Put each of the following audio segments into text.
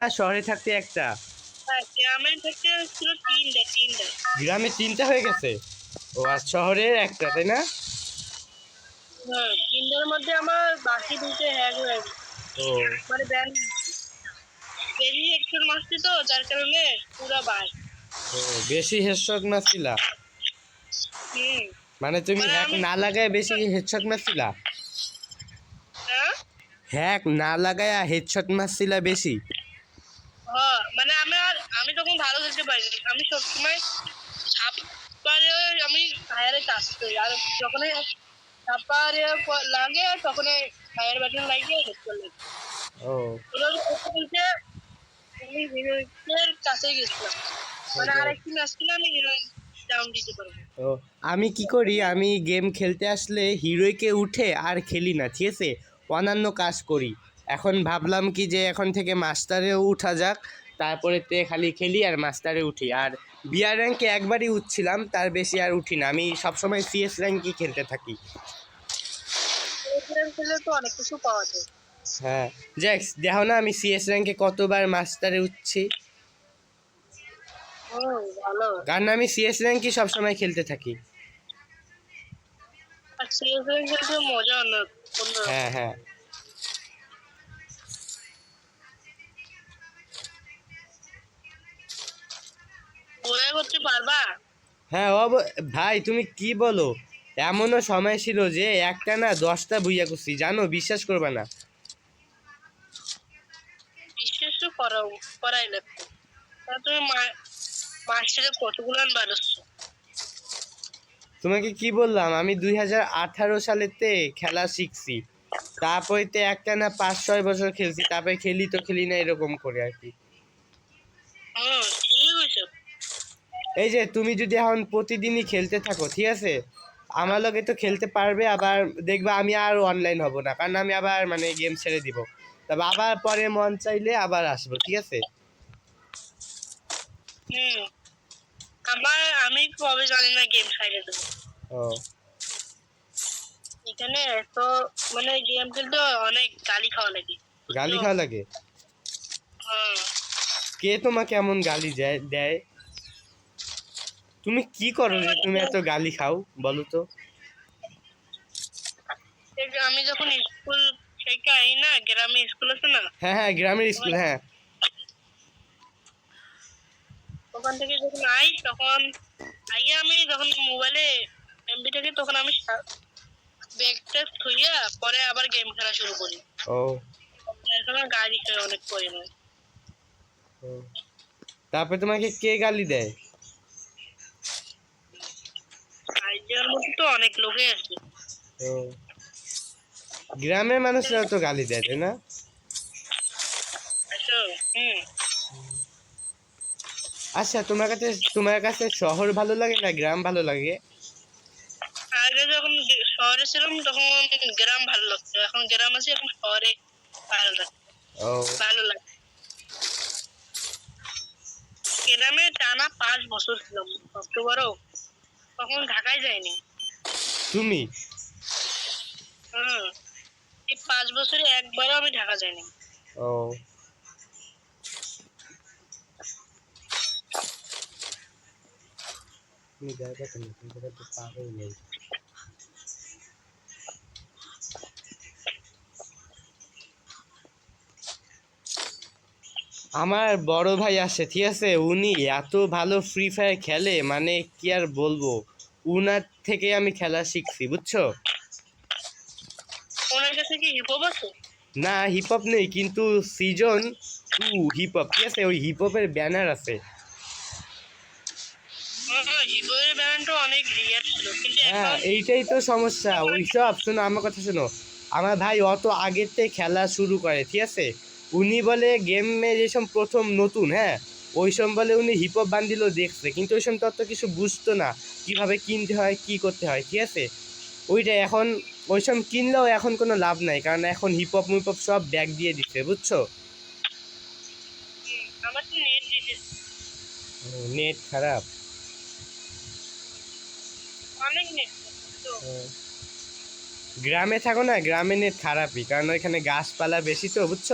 আর শহরে থাকতে একটা? গ্রামে থেকে ছিল তিনটা তিনটা। গ্রামে তিনটা হয়ে গেছে? ও আর শহরের একটা তাই না? হ্যাঁ তিনটার মধ্যে আমার বাকি দুটো হ্যাক হয়ে গেছে। ও। মানে ব্যান বেশি একটু মারছি তো যার কারণে পুরো বাই। ও বেশি হেডশট মারছিলা? হুম। মানে তুমি মানে হ্যাক না লাগায় বেশি হেডশট মারছিলা? হ্যাঁ? হ্যাক না লাগায় হেডশট মারছিলা বেশি? হ্যাঁ মানে আমি আর আমি তখন ভালো খেলতে পারি আমি সবসময় ছাপ পারে আমি হায়ারে কাজ করি। আর যখন ছাপারে লাগে তখন হায়ার বাটন লাগিয়ে হেড করলে। ও। আমি হিরোইনের কাছে গেছিলাম। মানে আরেকটি ম্যাচ কিনা আমি হিরোইন ডাউন দিতে পারব। ও আমি কি করি আমি গেম খেলতে আসলে হিরোইকে উঠে আর খেলি না ঠিক আছে? অন্যান্য কাজ করি। এখন ভাবলাম কি যে এখন থেকে মাস্টারেও উঠা যাক। তারপরে তে খালি খেলি আর মাস্টারে উঠি। আর বিয়ার র্যাঙ্কে একবারই উঠছিলাম তার বেশি আর উঠি না। আমি সবসময় সিএস র্যাঙ্কই খেলতে থাকি। গেম খেলে তো অনেক কিছু পাওয়া যায়। হ্যাঁ। জ্যাক্স দেখো না আমি সিএস র্যাঙ্কে কতবার মাস্টারে উঠছি? কারণ আমি সিএস র্যাঙ্কই সবসময় খেলতে থাকি। হ্যাঁ হ্যাঁ। মজা করতে পারবা হ্যাঁ অব ভাই তুমি কি বলো? এমনও সময় ছিল যে একটা না দশটা বুইয়া করছি জানো? বিশ্বাস করবে না। বিশ্বাস তো করাও করাই লাগতো তা তুমি মা- মাস্টারে কতগুলো বাড়াচ্ছ তোমাকে কি বললাম? আমি দুই হাজার আঠারো সালেতে খেলা শিখছি। তারপরে তো একটা না পাঁচ ছয় বছর খেলছি তারপরে খেলি তো খেলি না এরকম করে আর কি। এই যে তুমি যদি এখন প্রতিদিনই খেলতে থাকো ঠিক আছে? আমার লগে তো খেলতে পারবে আবার দেখবা আমি আর অনলাইন হব না কারণ আমি আবার মানে গেম ছেড়ে দিব। তবে আবার পরে মন চাইলে আবার আসব ঠিক আছে? হুম। আমার আমি কবে জানি না গেম দেবো। ও। এখানে তো মানে গেম খেলতে অনেক গালি খাওয়া লাগে। গালি খাওয়া লাগে? কে তোমাকে এমন গালি দেয় দেয়? তুমি কি করো যে তুমি এত গালি খাও বলো তো? আমি যখন স্কুল থেকে আই না গ্রামে স্কুল আছে না? হ্যাঁ হ্যাঁ গ্রামের স্কুল হ্যাঁ। ওখান থেকে যখন আই তখন আগে আমি যখন মোবাইলে এমবি থেকে তখন আমি ব্যাগটা থুইয়া পরে আবার গেম খেলা শুরু করি। ও। এখন গাড়ি খেয়ে অনেক পরিমাণ। তারপরে তোমাকে কে গালি দেয় আইডিয়ার মধ্যে তো অনেক লোকে আছে গ্রামের মানুষরাও তো গালি দেয় তাই না? আচ্ছা আচ্ছা তোমার কাছে তোমার কাছে শহর ভালো লাগে না গ্রাম ভালো লাগে? আগে যখন শহরে ছিলাম তখন গ্রাম ভালো লাগতো। এখন গ্রাম আছে এখন শহরে ভালো লাগে। ভালো লাগে। গ্রামে টানা পাঁচ বছর ছিলাম অক্টোবরও। তখন ঢাকায় যায়নি। তুমি? হুম। এই পাঁচ বছরে একবারও আমি ঢাকা যাইনি। ও। তুমি যাই কথা তুমি তো পাবেই নেই আমার বড় ভাই আছে ঠিক আছে? উনি এত ভালো ফ্রি ফায়ার খেলে মানে কি আর বলব? উনার থেকে আমি খেলা শিখছি বুঝছ? ওনার কাছে কি হিপহপ আছে? না হিপ হপ নেই কিন্তু সিজন টু হিপ হপ ঠিক আছে? ওই হিপ হপের ব্যানার আছে হ্যাঁ হিপহপের এইটাই তো সমস্যা। ওইসব শোনো আমার কথা শোনো। আমার ভাই অত আগের থেকে খেলা শুরু করে ঠিক আছে? উনি বলে গেমে যেসব প্রথম নতুন হ্যাঁ ওই সব বলে উনি হিপ হপ বান্ডিলও দেখছে কিন্তু ওই সব তত কিছু বুঝতো না কীভাবে কিনতে হয় কি করতে হয় ঠিক আছে? ওইটা এখন ওই সব কিনলেও এখন কোনো লাভ নাই কারণ এখন হিপ হপ মুপ হপ সব ব্যাগ দিয়ে দিচ্ছে বুঝছ? আমার নেট খারাপ। অনেক নেট গ্রামে থাকো না গ্রামে নেট খারাপই কারণ ওইখানে গাছপালা বেশি তো বুঝছ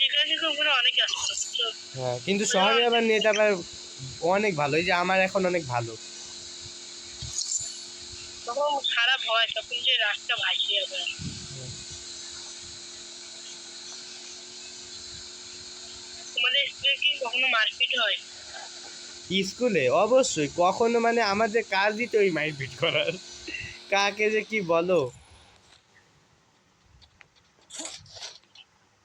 যেখানে থেকে ওখানে অনেক আসতো বুঝছ? হ্যাঁ কিন্তু শহরে আবার নেট আবার অনেক ভালো এই যে আমার এখন অনেক ভালো। তখন খারাপ হয় তখন যে রাস্তা ভাসিয়ে যাবে তোমাদের স্কুলে কি কখনো মারপিট হয়? স্কুলে? অবশ্যই। কখনো মানে আমাদের কাজই তো ওই মারপিট করার। কাকে যে কি বলো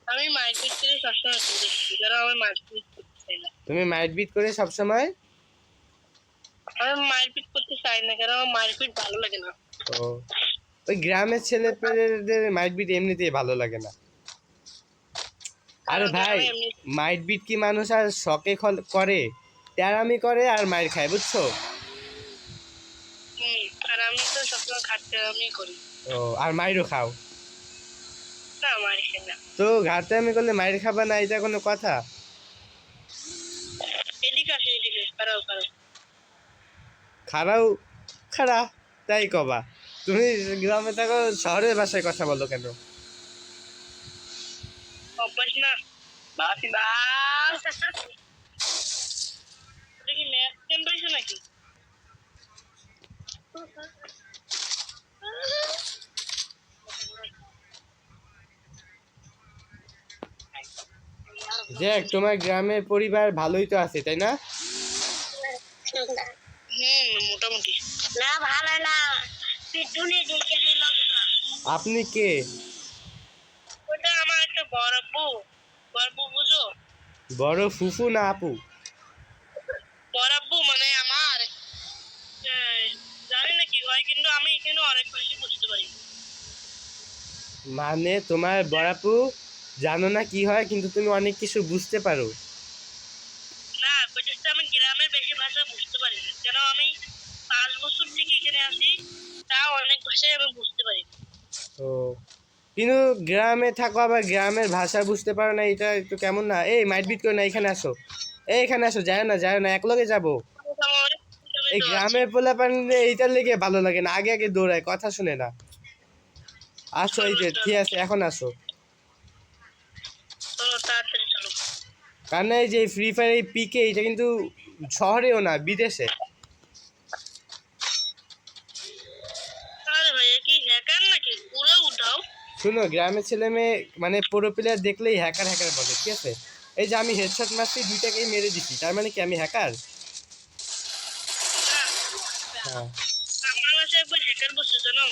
আমি মারপিট করে সবসময় দেখছি যারা আমার মারপিট করতে না তুমি মারপিট করে সবসময়? আমি মারপিট করতে চাই না কারণ আমার মারপিট ভালো লাগে না। ও। ওই গ্রামের ছেলে পেলেদের মারপিট এমনিতেই ভালো লাগে না। আরে ভাই মারপিট কি মানুষ আর শখে করে? ট্যারামি করে আর মার খায় বুঝছ? আর আমি তো সবসময় খাটতে আমি করি। ও আর মাইরও খাও। না মারি না। তো ঘাটে আমি করলে মাইর খাবা না এটা কোনো কথা? এদিকে আসে এদিকে খারাপ খারাপ খারাও খারা তাই কবা। তুমি গ্রামে থাকো শহরের ভাষায় কথা বলো কেন? অভ্যাস না। বাসি বাস। এটা ম্যাথ টেম্পারেচার নাকি? দেখ তোমার গ্রামের পরিবার ভালোই তো আছে তাই না? মোটামুটি। না ভালো না। আপনি কে? ওটা আমার একটা বড় আপু বড় বুঝো? বড় ফুফু না আপু? বড় মানে আমার। জানি না কি হয় কিন্তু আমি এখানে অনেক বেশি বুঝতে পারি। মানে তোমার বড়াপু জানো না কি হয় কিন্তু তুমি অনেক কিছু বুঝতে পারো। না বিশেষ আমি গ্রামের বেশি ভাষা বুঝতে পারি না। কেন আমি পাঁচ বছর থেকে এখানে আসি তাও অনেক ভাষাই আমি বুঝতে পারি ও কিন্তু গ্রামে থাকো আবার গ্রামের ভাষা বুঝতে পারো না এটা একটু কেমন না? এই মাইটবিট করো না এখানে আসো। এই এখানে আসো যায় না যায় না এক লগে যাব। এই গ্রামের পোলা পানিলে এইটার লেগে ভালো লাগে না আগে আগে দৌড়ায় কথা শুনে না। আসো এই যে ঠিক আছে এখন আসো আছি। চলো তাড়াতাড়ি চলো কারণ এই যে ফ্রি ফায়ার এই পিকে এটা কিন্তু শহরেও না বিদেশে। শুনো গ্রামের ছেলে মেয়ে মানে পুরো প্লেয়ার দেখলেই হ্যাকার হ্যাকার বলে ঠিক আছে? এই যে আমি হেডশট মারছি দুইটাকেই মেরে দিচ্ছি তার মানে কি আমি হ্যাকার না হ্যাঁ। আমার কাছে একবার হ্যাকার বসে জানো?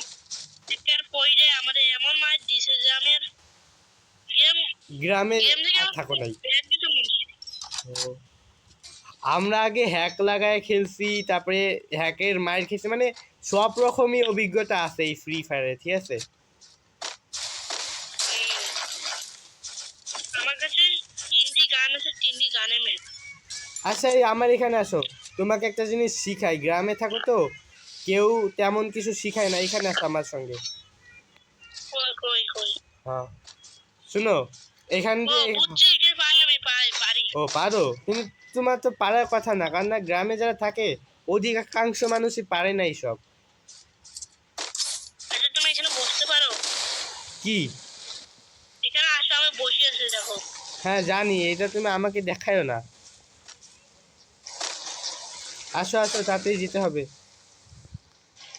হ্যাকার পইরে আমাদের এমন মার দিছে যে আমি গ্রামে গেম থেকে আর থাকো নাই ব্যাগ দিতে মনে হয়। ও। আমরা আগে হ্যাক লাগায় খেলছি তারপরে হ্যাকের মায়ের খেয়েছি মানে সব রকমই অভিজ্ঞতা আছে এই ফ্রি ফায়ারে ঠিক আছে? আচ্ছা এই আমার এখানে আসো। তোমাকে একটা জিনিস শিখাই গ্রামে থাকো তো কেউ তেমন কিছু শিখায় না এখানে আসো আমার সঙ্গে। হ্যাঁ। শুনো এখান দিয়ে বুঝছি যে পাই আমি পাই পারি ও পারো। কিন্তু তোমার তো পারার কথা না কারণ না গ্রামে যারা থাকে অধিকাংশ মানুষই পারে না এইসব। তুমি এখানে বসতে পারো। কি? এখানে আসো আমি বসে আছি দেখো। হ্যাঁ জানি এটা তুমি আমাকে দেখায়ও না। আসো আসো তাড়াতাড়ি যেতে হবে।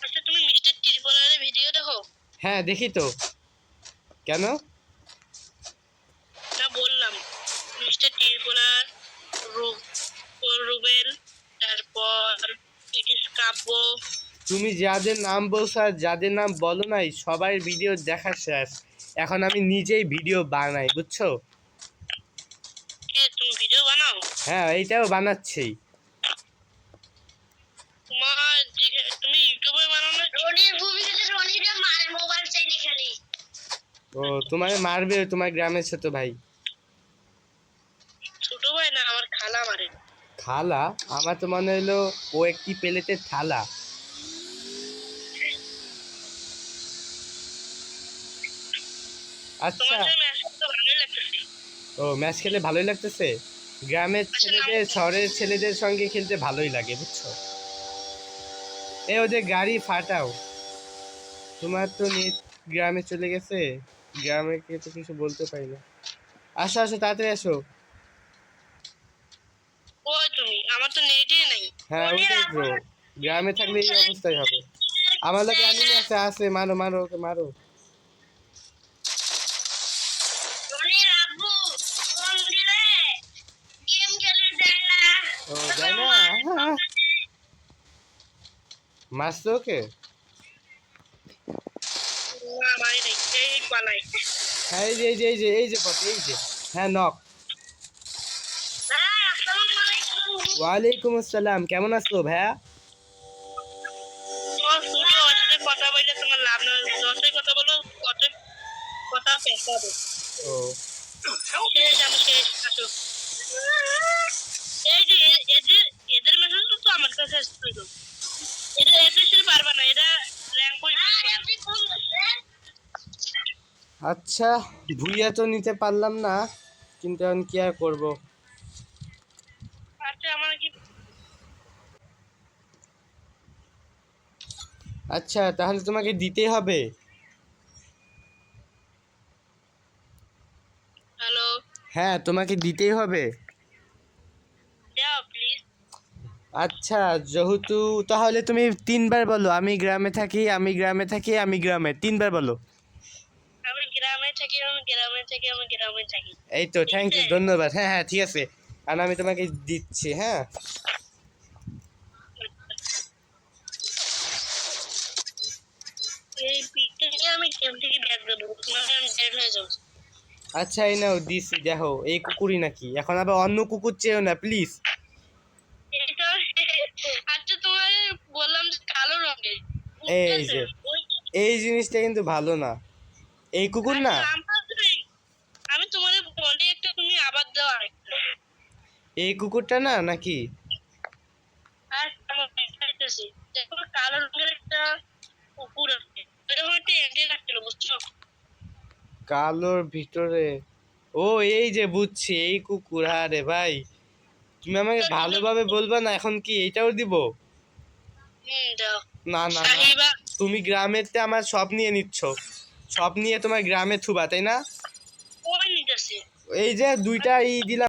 আচ্ছা তুমি মিস্টার ত্রিপুরারের ভিডিও দেখো? হ্যাঁ দেখি তো। কেন না বললাম রুবেল তারপর ইটিস কাব্য। তুমি যাদের নাম বলছো আর যাদের নাম বলো নাই সবার ভিডিও দেখা শেষ। এখন আমি নিজেই ভিডিও বানাই বুঝছ? তুমি ভিডিও বানাও? হ্যাঁ এইটাও বানাচ্ছি। তুমি ইউটিউবে বানাও না? রনির ভূমিকাতে রনিরে মারে মোবাইল চাইলে খালি। ও তোমার মারবে তোমার গ্রামের ছোট ভাই ছোট ভাই না আমার খালা মারে খালা আমার তো মনে হলো ও একটি প্লেটের থালা। আচ্ছা। যে ও ম্যাচ খেলে ভালোই লাগতেছে? গ্রামের ছেলেদের শহরের ছেলেদের সঙ্গে খেলতে ভালোই লাগে বুঝছ? এ ওদের গাড়ি ফাটাও। তোমার তো নেট গ্রামে চলে গেছে। গ্রামে তো কিছু বলতে পারি না। আসো আসো তাড়াতাড়ি আসো ওই তুমি আমার তো নেটই নাই হ্যাঁ ওইটাই তো গ্রামে থাকলে এই অবস্থাই হবে আমার লোক অ্যানিমি আছে আছে মারো মারো ওকে মারো খেলে দেয় না ও হ্যাঁ। মারছো ওকে হ্যাঁ এই যে এই যে এই যে এই যে এই যে হ্যাঁ নক ওয়ালাইকুম আসসালাম কেমন আছো ভাইয়া? আচ্ছা ভুইয়া তো নিতে পারলাম না কিন্তু এখন কি আর করব আচ্ছা আমার কি আচ্ছা তাহলে তোমাকে দিতে হবে। হ্যালো হ্যাঁ তোমাকে দিতেই হবে। আচ্ছা যেহেতু তাহলে তুমি তিনবার বলো আমি গ্রামে থাকি আমি গ্রামে থাকি আমি গ্রামে। তিনবার বলো। আমি গ্রামে থাকি আমি গ্রামে থাকি আমি গ্রামে থাকি। এই তো থ্যাংক ইউ ধন্যবাদ। হ্যাঁ হ্যাঁ ঠিক আছে। আর আমি তোমাকে দিচ্ছি হ্যাঁ এই পিকটা নিয়ে আমি গেম থেকে ব্যাগ দেবো আমি ডেড হয়ে যাব। আচ্ছা এই নাও দিছি দেখো এই কুকুরই নাকি। এখন আবার অন্য কুকুর চেয়েও না প্লিজ আচ্ছা তোমার বললাম যে কালো রঙের। এই যে। এই জিনিসটা কিন্তু ভালো না। এই কুকুর না? আমি তোমাদের বলি একটা তুমি আবার দাও আরেকটা। এই কুকুরটা না নাকি আর আমার দেখাইতেছি দেখো কালো রঙের একটা কুকুর আছে এরকম একটা এন্টে রাখছিল বুঝছ কালোর ভিতরে। ও এই যে বুঝছি এই কুকুর আরে ভাই। তুমি আমাকে ভালোভাবে বলবা না এখন কি এইটাও দিব? না না তুমি গ্রামেতে আমার সব নিয়ে নিচ্ছ। সব নিয়ে তোমার গ্রামে থুবা তাই না? এই যে দুইটা ই দিলাম।